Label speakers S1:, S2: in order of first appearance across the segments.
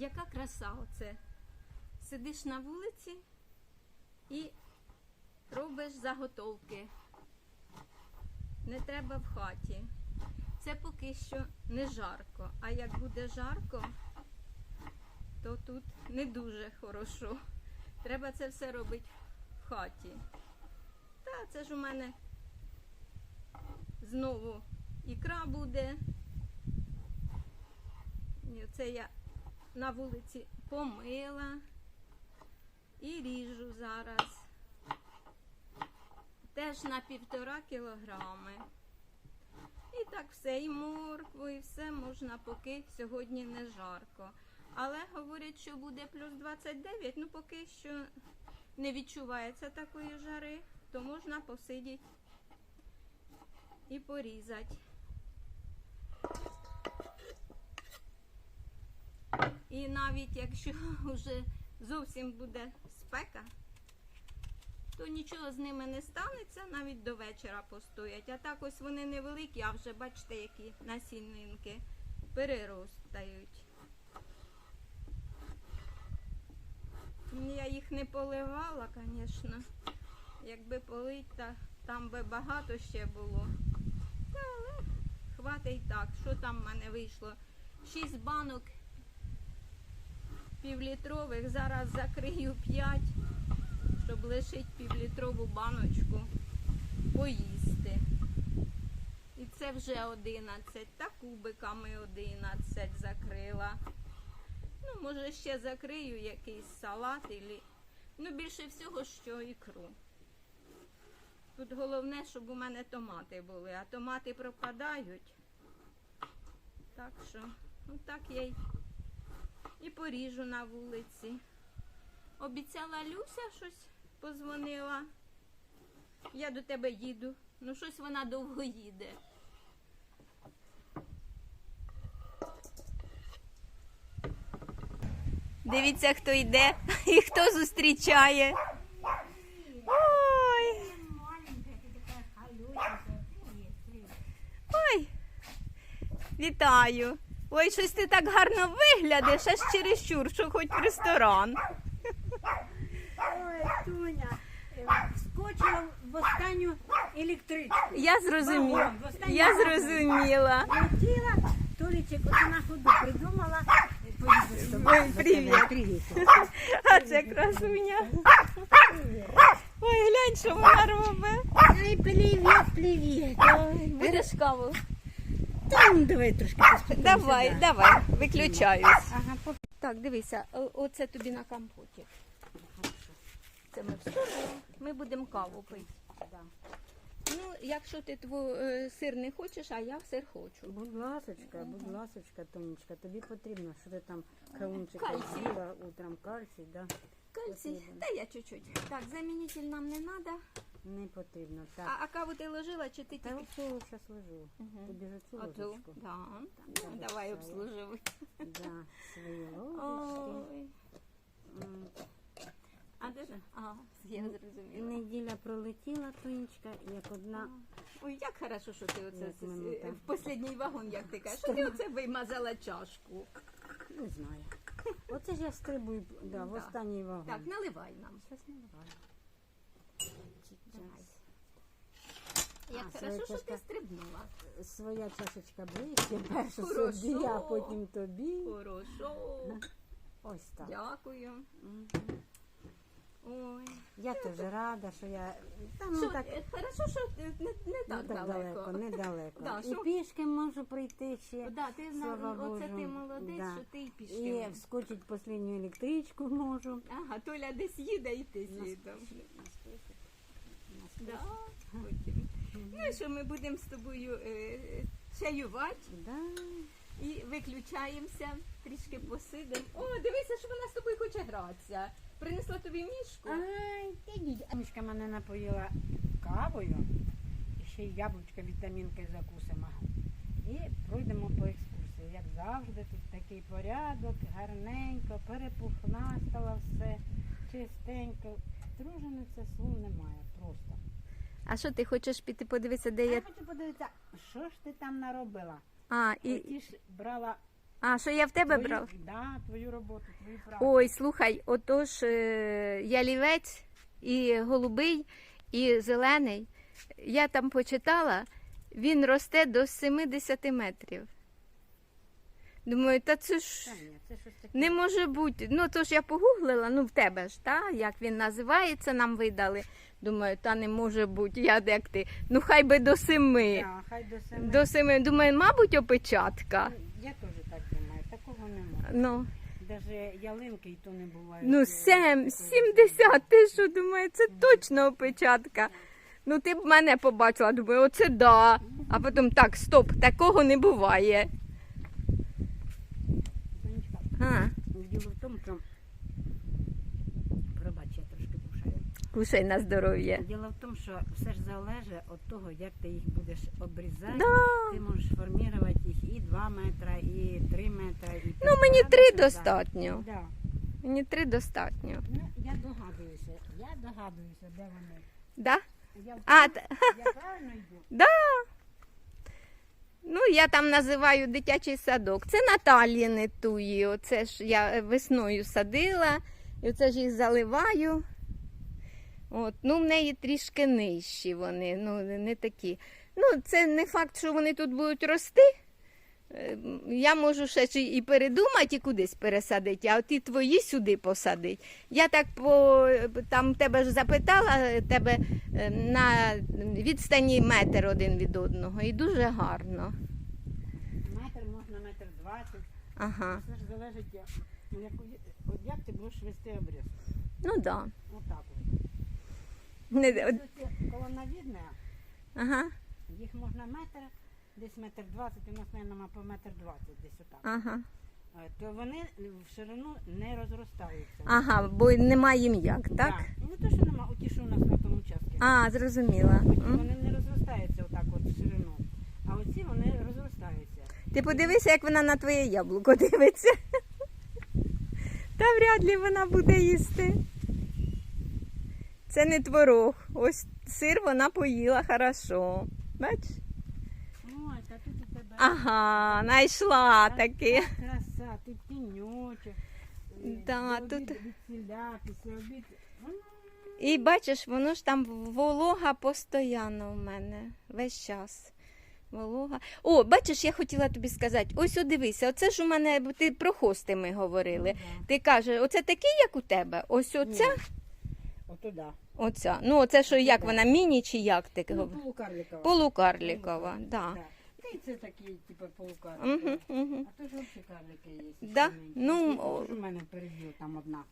S1: яка краса оце. Сидиш на вулиці і робиш заготовки. Не треба в хаті. Це поки що не жарко. А як буде жарко, то тут не дуже хорошо. Треба це все робити в хаті. Та це ж у мене знову ікра буде. І Це я на вулиці помила і ріжу зараз. Теж на півтора кілограми. І так все, і моркву, і все можна, поки сьогодні не жарко. Але говорять, що буде плюс 29, ну поки що не відчувається такої жари, то можна посидіти і порізати. І навіть якщо вже зовсім буде спека, то нічого з ними не станеться, навіть до вечора постоять. А так ось вони невеликі, а вже бачите, які насінинки переростають. Я їх не поливала, звісно. Якби полить, та там би багато ще було. Та, але хватить так. Що там в мене вийшло? Шість банок півлітрових. Зараз закрию п'ять, щоб лишити півлітрову баночку поїсти. І це вже 11, та кубиками 11 закрила. Ну, може, ще закрию якийсь салат, ілі... ну більше всього, що ікру. Тут головне, щоб у мене томати були, а томати пропадають. Так що, ну так я й поріжу на вулиці. Обіцяла Люся щось позвонила. Я до тебе їду. Ну, щось вона довго їде. Дивіться, хто йде і хто зустрічає. Ой, ой. Вітаю. Ой, щось ти так гарно виглядиш, аж чересчур, що хоч в ресторан.
S2: Ой, Тоня, е, вскочила в останню електричку.
S1: Я зрозуміла.
S2: Вагон, в
S1: Я
S2: вагон.
S1: зрозуміла.
S2: Летіла, Толічек, от на ходу придумала.
S1: Ой, привіт.
S2: Привіт.
S1: А це красуня. Ой, глянь, що вона робить.
S2: Ай, привіт, привіт.
S1: Ой, будеш каву?
S2: Та, ну, давай трошки поспитаємося.
S1: Давай,
S2: да.
S1: давай, виключаюсь.
S2: Ага, поп-
S1: Так, дивися, о- оце тобі на компоті. Це ми все. Ми будемо каву пити.
S2: Да.
S1: Ну, якщо ти тво, е, сир не хочеш, а я сир хочу.
S2: Будь ласочка, будь ласочка, Тонечка, тобі потрібно, що ти там кавунчика
S1: Кальцій.
S2: з'їла утром кальцій, да?
S1: Кальцій, та я чуть-чуть. Так, замінитель нам не треба.
S2: Не потрібно, так.
S1: а каву ти ложила чи ти
S2: Та
S1: тільки?
S2: оцю зараз лежу.
S1: Мгм.
S2: Тобі ж цю
S1: Оту?
S2: ложечку.
S1: Да, ну, давай
S2: це.
S1: обслуживай.
S2: Да, свої ложечки.
S1: Ой.
S2: М,
S1: А де ж? А, я зрозуміла.
S2: Неділя пролетіла, Тонечка, як одна.
S1: Ой, як хорошо, що ти оце
S2: Як минута.
S1: в последній вагон, як ти кажеш, що ти оце вимазала чашку.
S2: Не знаю. Оце ж я стрибую да, в
S1: Да.
S2: останній вагон.
S1: Так, наливай нам.
S2: Щас не буває.
S1: Давай. Як
S2: А,
S1: хорошо, що
S2: своя
S1: ти стрибнула.
S2: Своя чашечка ближче, першу
S1: Хорошо.
S2: собі, а потім тобі.
S1: Хорошо.
S2: Ось так.
S1: Дякую.
S2: Мгм.
S1: Ой.
S2: Я теж рада, що я. Та, ну,
S1: Що,
S2: так,
S1: е, хорошо, що ти не, не
S2: не
S1: так,
S2: так далеко,
S1: далеко.
S2: недалеко.
S1: Да,
S2: і
S1: що-
S2: пішки можу прийти ще.
S1: Да, ти зна...
S2: Слава
S1: оце ти молодець,
S2: Да.
S1: що ти й
S2: І
S1: пішки.
S2: вскочить останню електричку можу.
S1: Ага, Толя десь їде і ти слідом. Да, потім. Ну і що ми будемо з тобою е, чаювати
S2: Да.
S1: і виключаємося, трішки посидимо. О, дивися, що вона з тобою хоче гратися. Принесла тобі мішку.
S2: Ай, дідь. Мене напоїла кавою. І ще й яблучка вітамінки закусимо. І пройдемо по екскурсії. Як завжди, тут такий порядок, гарненько, перепухнастало все, чистенько. Тружениця слов немає просто.
S1: А що ти хочеш піти подивитися, де
S2: Я я. хочу подивитися, що ж ти там наробила?
S1: А,
S2: І ті ж брала
S1: А, що я в тебе
S2: Твою-
S1: брав?
S2: Да, твою роботу, твою працю.
S1: Ой, слухай, отож е, ялівець і голубий, і зелений. Я там почитала, він росте до 70 метрів. Думаю, та це ж
S2: Та ні, це щось таке.
S1: не може бути. Ну, то ж я погуглила, ну в тебе ж, та, як він називається, нам видали. Думаю, та не може бути, я як ти. Ну хай би до семи.
S2: Да, хай до семи.
S1: До семи. Думаю, мабуть, опечатка.
S2: Я теж так думаю, такого немає.
S1: Ну,
S2: Даже ялинки і то не буває.
S1: ну сем, 70, ти що думаю, це точно опечатка. Ну, ти б мене побачила, думаю, оце да. А потім так, стоп, такого не буває. А,
S2: Діло в тому, що пробач, я трошки кушаю.
S1: Кушай на здоров'я.
S2: Діло в тому, що все ж залежить від того, як ти їх будеш обрізати.
S1: Да.
S2: Ти можеш формувати їх і 2 метра, і 3 метра, і
S1: Ну, мені
S2: півтора
S1: три достатньо.
S2: Да.
S1: Мені три достатньо.
S2: Ну, я догадуюся, я догадуюся, де вони.
S1: Да?
S2: Я,
S1: А,
S2: я правильно йду?
S1: Да. Ну, я там називаю дитячий садок. Це Наталіни туї. Оце ж я весною садила, і оце ж їх заливаю. От. Ну, в неї трішки нижчі вони, ну, не такі. Ну, це не факт, що вони тут будуть рости. Е, Я можу ще і передумати і кудись пересадити, а от і твої сюди посадити. Я так по там тебе ж запитала, тебе е, на відстані метр один від одного. І дуже гарно.
S2: Метр можна метр двадцять.
S1: Ага.
S2: Це ж залежить, як, як, ти будеш вести обріз.
S1: Ну так. Да.
S2: Отак от.
S1: Не,
S2: колоновідне,
S1: ага.
S2: їх можна метр, десь метр двадцять, у нас, мабуть, по метр двадцять десь отак.
S1: Ага.
S2: Е, То вони в ширину не розростаються.
S1: Ага, бо немає їм як, так?
S2: Да. Не то, що нема, оті, що у нас на тому участку.
S1: А, зрозуміла. М.
S2: Вони не розростаються отак от в ширину. А оці вони розростаються.
S1: Ти подивися, як вона на твоє яблуко дивиться. Та вряд ли вона буде їсти. Це не творог. Ось сир вона поїла хорошо. Бачиш?
S2: Ой, та тут у тебе
S1: Ага, знайшла таки.
S2: краса, тут тіньочок. е,
S1: Да, тут- І бачиш, воно ж там волога постійно в мене весь час. Волога. О, бачиш, я хотіла тобі сказати, ось о, дивися, оце ж у мене, ти про хости ми говорили.
S2: да.
S1: Ти кажеш, оце такий, як у тебе? Ось оця?
S2: Отуда.
S1: Оця. Ну, оце що, як вона, міні чи як ти
S2: Ну,
S1: говориш?
S2: полукарликова.
S1: Полукарлікова, да.
S2: Да. Та й це такі, типу, полукарликові.
S1: Угу, угу.
S2: А то ж взагалі карлики є.
S1: Да?
S2: ще.
S1: Ну, о-
S2: У мене переділ там одна.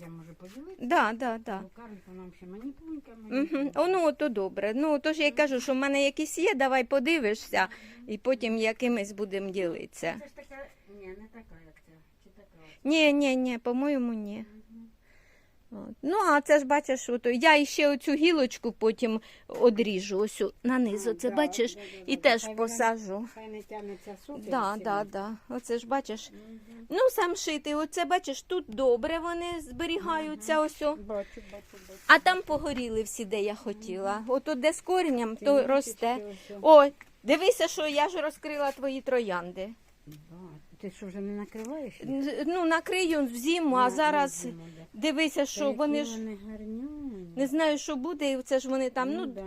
S2: Я можу поділити.
S1: Да, да, да.
S2: Полукарлик, вона ще маніпунька,
S1: Угу.
S2: маніпунька.
S1: О, ну, то добре. Ну, то ж я й кажу, що в мене якісь є, давай подивишся, і потім якимись будемо ділитися.
S2: Це ж така, ні, не така, як ця. Чи така?
S1: Ні, ні, ні, по-моєму, ні. Ну, а це ж бачиш, ото, я ще оцю гілочку потім одріжу, ось о- нанизу,
S2: А,
S1: це
S2: да,
S1: бачиш,
S2: да, да,
S1: і
S2: да.
S1: теж
S2: Хай
S1: посажу.
S2: Хай не тягнеться супер.
S1: Да, да, да. Оце ж бачиш.
S2: Мгм.
S1: Ну, сам шити, оце бачиш, тут добре вони зберігаються, ось. о.
S2: Бачу, бачу, бачу.
S1: А там погоріли всі, де я хотіла. Ото де з коренем, то росте.
S2: ось о.
S1: Дивися, що я ж розкрила твої троянди.
S2: Да. Ти що вже не накриваєш?
S1: Ну, накрию в зиму, а зараз
S2: на зиму, да.
S1: дивися,
S2: Та
S1: що
S2: які
S1: вони ж
S2: Вони гарнюні.
S1: не знаю, що буде, і це ж вони там,
S2: ну,
S1: ну,
S2: да.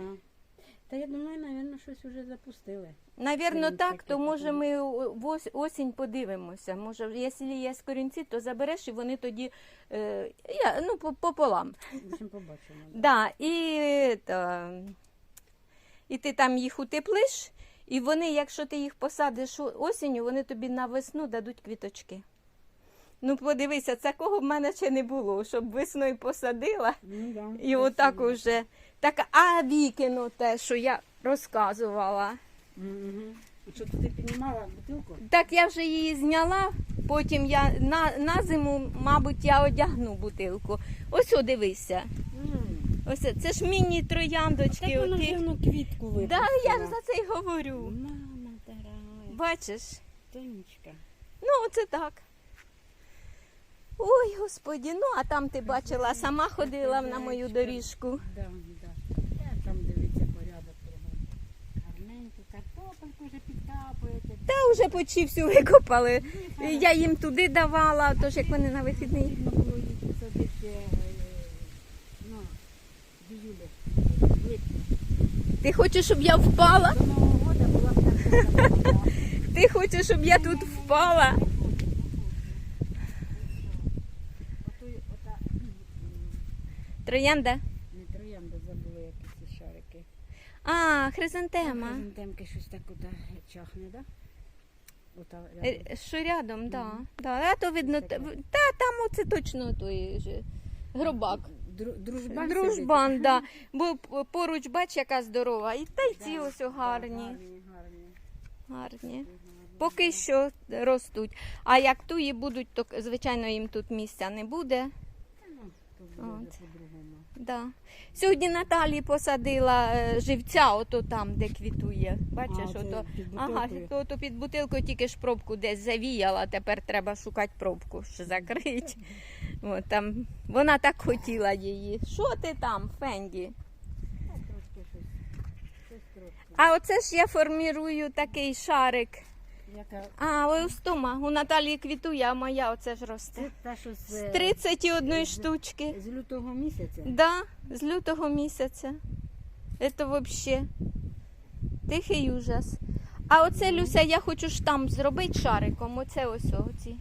S2: Та я думаю, напевно, щось вже запустили.
S1: Навірно, так, то може ми о- в ос- осінь подивимося. Може, якщо є корінці, то забереш і вони тоді е, я, ну, по- пополам.
S2: В общем, побачимо. Да,
S1: і, та, і ти там їх утеплиш, і вони, якщо ти їх посадиш осінню, вони тобі на весну дадуть квіточки. Ну, подивися, такого в мене ще не було, щоб весною посадила.
S2: Ну, да,
S1: І отак уже. Так, а вікино те, що я розказувала.
S2: Мгм. Що ти піднімала бутилку?
S1: Так я вже її зняла, потім я на, на зиму, мабуть, я одягну бутилку. Ось о, дивися. Ось це, ж міні трояндочки.
S2: Так вона вже ну, квітку випустила.
S1: Да, я ж за це й говорю.
S2: Мама дорога,
S1: Бачиш?
S2: Тонечка.
S1: Ну, оце так. Ой, господі, ну а там ти бачила, сама ходила на мою доріжку.
S2: Да, да. Я там дивиться порядок кругом. Гарненько, картопельку вже підкапуєте.
S1: Та вже почти всю викопали. Я їм туди давала, тож як вони на вихідний.
S2: Потрібно було їх посадити, е, ну, в іюлі, в липні.
S1: Ти хочеш, щоб я впала? Ти хочеш, щоб я тут впала? Троянда?
S2: Не троянда, забула якісь шарики.
S1: А, хризантема.
S2: Хризантемки щось так ота чахне, да? Ота рядом.
S1: Е, Що рядом, так.
S2: Мгм.
S1: Да. А то видно, та там оце точно той же гробак.
S2: Дру- Дружбан
S1: Дружбан, да. Бо поруч, бач, яка здорова. І та й ці
S2: Да,
S1: ось гарні.
S2: гарні, гарні.
S1: Гарні. Поки що ростуть. А як туї будуть, то звичайно їм тут місця не буде.
S2: Ну,
S1: От. Да. Сьогодні Наталі посадила е, живця, ото там, де квітує. Бачиш,
S2: А,
S1: ото.
S2: під
S1: Ага, то, то під бутилкою тільки ж пробку десь завіяла, тепер треба шукати пробку, що закрити. От, там, вона так хотіла її. Що ти там, Фенді? А оце ж я формірую такий шарик.
S2: Яка...
S1: А, ось тома. У Наталії квітує, а моя оце ж росте.
S2: Це та, що з,
S1: З 31 штучки.
S2: з лютого місяця?
S1: Да, з лютого місяця. Це взагалі тихий ужас. А оце, Люся, я хочу штамп зробити шариком. Оце ось оці.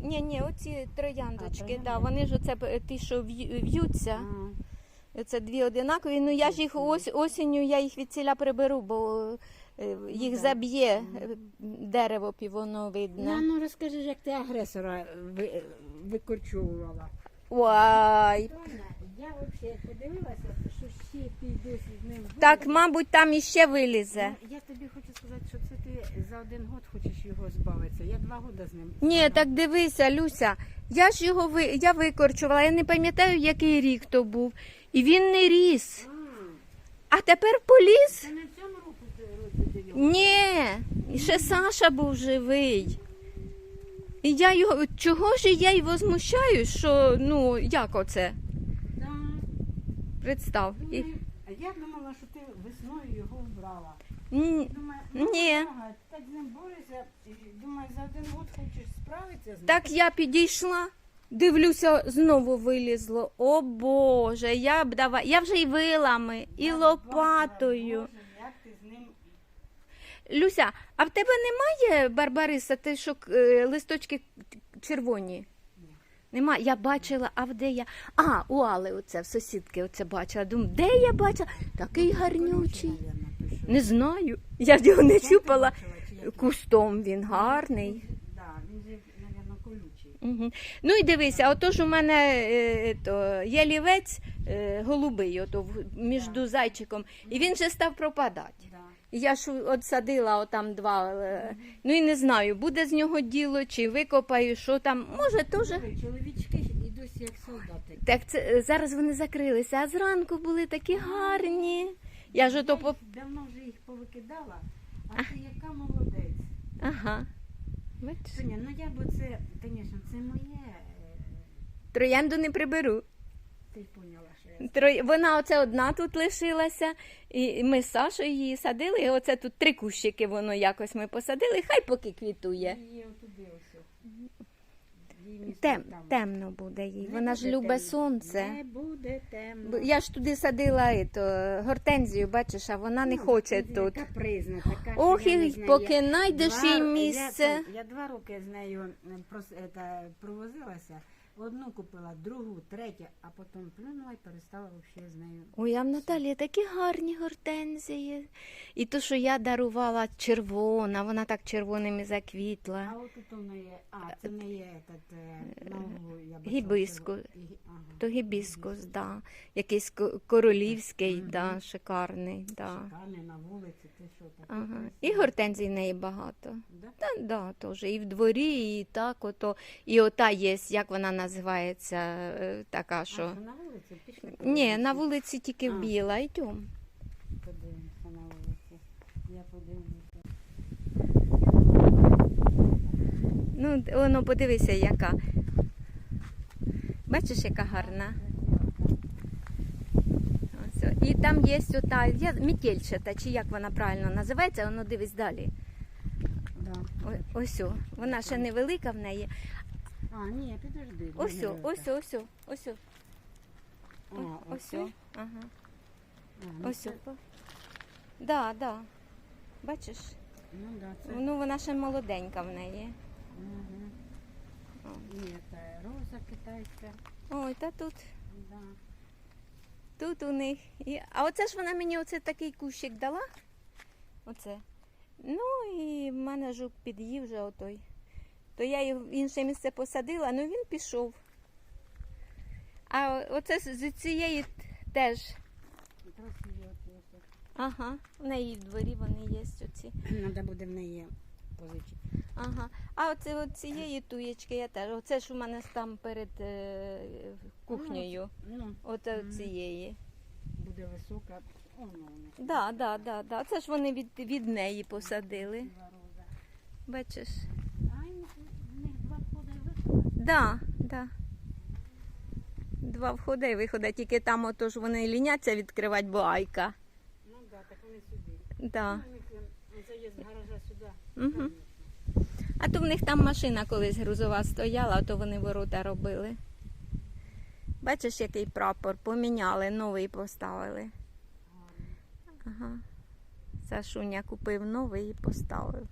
S1: Ні, ні, оці трояндочки,
S2: троянди?
S1: да, вони ж оце п- ті, що в'ю- в'ються.
S2: А,
S1: Це дві одинакові. Ну я ж їх ось осінню я їх від ціля приберу, бо е, їх
S2: да.
S1: заб'є е, дерево півоно
S2: Ну, ну розкажи, як ти агресора ви, викорчовувала.
S1: Ой.
S2: Я взагалі подивилася, що ще досі з ним.
S1: Так, мабуть, там іще вилізе.
S2: Ну, Я тобі хочу сказати, що це ти за один год хочеш його збавитися. Я два роки з ним.
S1: Ні, так дивися, Люся. Я ж його ви... я викорчувала, я не пам'ятаю, який рік то був. І він не ріс.
S2: А,
S1: тепер поліз?
S2: Це не в цьому року ти.
S1: Ні. І ще Саша був живий. І я його. Чого ж я й возмущаюсь, що ну як оце?
S2: Да.
S1: Представ. І...
S2: А я думала, що ти весною його вбрала.
S1: Ні.
S2: Думаю,
S1: Ні.
S2: ага, так з ним. Думаю, за один год хочеш справитися з ним.
S1: Так я підійшла, дивлюся, знову вилізло. О Боже, я б давай. Я вже й вилами, і
S2: Я
S1: лопатою.
S2: бачила, Боже, як ти з ним
S1: Люся, а в тебе немає Барбариса, ти що е, листочки червоні? Нема, я бачила, а де я? А, у Али оце, в сусідки оце бачила. Думаю, де я бачила? Такий гарнючий. Не знаю. Я його не чупала. Кустом він гарний.
S2: Да, він же, мабуть, колючий.
S1: Угу. Ну і дивися, отож у мене е, то, є лівець е, голубий, ото в- між зайчиком, і він вже став пропадати.
S2: Да.
S1: І Я ж от садила отам два. е, Ну і не знаю, буде з нього діло, чи викопаю, що там. Може, теж.
S2: Диви, Чоловічки досі як солдати.
S1: Так це е, зараз вони закрилися, а зранку були такі гарні. Я ж ото по.
S2: давно вже їх повикидала, а ти яка молодець.
S1: Ага. Бачиш?
S2: Соня, ну я б це, звісно, це моє. е,
S1: Троянду не приберу.
S2: Ти поняла, що я
S1: Тро... Вона оце одна тут лишилася, і ми з Сашою її садили. І оце тут три кущики воно якось ми посадили, хай поки квітує.
S2: її отуди ось.
S1: Тем, темно буде їй.
S2: Не
S1: Вона ж
S2: буде
S1: любить
S2: темно.
S1: сонце.
S2: Не буде темно.
S1: Я ж туди садила ето, гортензію, бачиш, а вона не
S2: Ну,
S1: хоче
S2: ти
S1: тут.
S2: Капризна, така, що
S1: Ох,
S2: я не
S1: і
S2: знаю,
S1: поки
S2: я-
S1: знайдеш їй місце.
S2: Я, я два роки з нею прос, ета, провозилася. Одну купила, другу, третю, а потім плюнула і перестала взагалі з нею.
S1: Ой, а в Наталі такі гарні гортензії. І то, що я дарувала червона, вона так червоними заквітла.
S2: А от тут у неї, а, це не є этот, е, нову, я бачила,
S1: Гібіску.
S2: що- і- ага.
S1: То гібіскус, да. Якийсь ко- королівський, да, шикарний. Да.
S2: Шикарний на вулиці, ти що таке?
S1: Ага. І гортензій в неї багато.
S2: Да?
S1: Та, да, теж. І в дворі, і так ото. І ота є, як вона називається, е, така, що.
S2: що на вулиці? Пішли
S1: Ні, на вулиці тільки
S2: А.
S1: біла, йдем.
S2: Подивимося на вулиці. Я подивлюся.
S1: Ну, воно подивися, яка. Бачиш, яка гарна. І там є ота мітельчата, чи як вона правильно називається, воно дивись далі.
S2: Да.
S1: Ось, о. вона ще невелика в неї.
S2: А, ні, підожди.
S1: Ось,
S2: не
S1: о,
S2: велика.
S1: ось, ось, ось. Ага.
S2: Ну
S1: Ось. Да, да. Бачиш?
S2: Ну, да, це...
S1: Ну вона ще молоденька в неї.
S2: Мгм.
S1: О.
S2: І це роза китайська.
S1: Ой, та тут,
S2: Да.
S1: тут у них. І... А оце ж вона мені оце такий кущик дала. Оце. Ну і в мене жук під'їв вже отой. То я його в інше місце посадила, ну він пішов. А оце з цієї теж. Ага, в неї в дворі вони є оці.
S2: Треба буде в неї позичити.
S1: Ага. А оце от цієї туєчки я теж. Оце ж у мене там перед е, кухнею.
S2: Ну,
S1: Оце
S2: Мгм.
S1: цієї.
S2: буде висока. О, ну,
S1: Да, да, да, да. Це ж вони від, від неї посадили. Бачиш?
S2: А і в них два входи і виходи.
S1: Да, да. Два входи і виходи, тільки там отож вони ліняться відкривати, бо айка.
S2: Ну так, так вони сюди.
S1: Да.
S2: Ну, у них е, заїзд гаража сюди. Конечно.
S1: А то в них там машина колись грузова стояла, а то вони ворота робили. Бачиш, який прапор поміняли, новий поставили. Ага. Сашуня купив новий і поставив.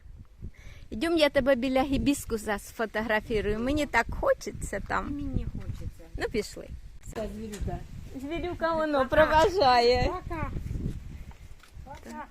S1: Ідем, я тебе біля гібіскуса сфотографірую. Мені так хочеться там.
S2: мені хочеться.
S1: Ну, пішли.
S2: Це звірюка.
S1: Звірюка воно проважає.
S2: Пока. Пока.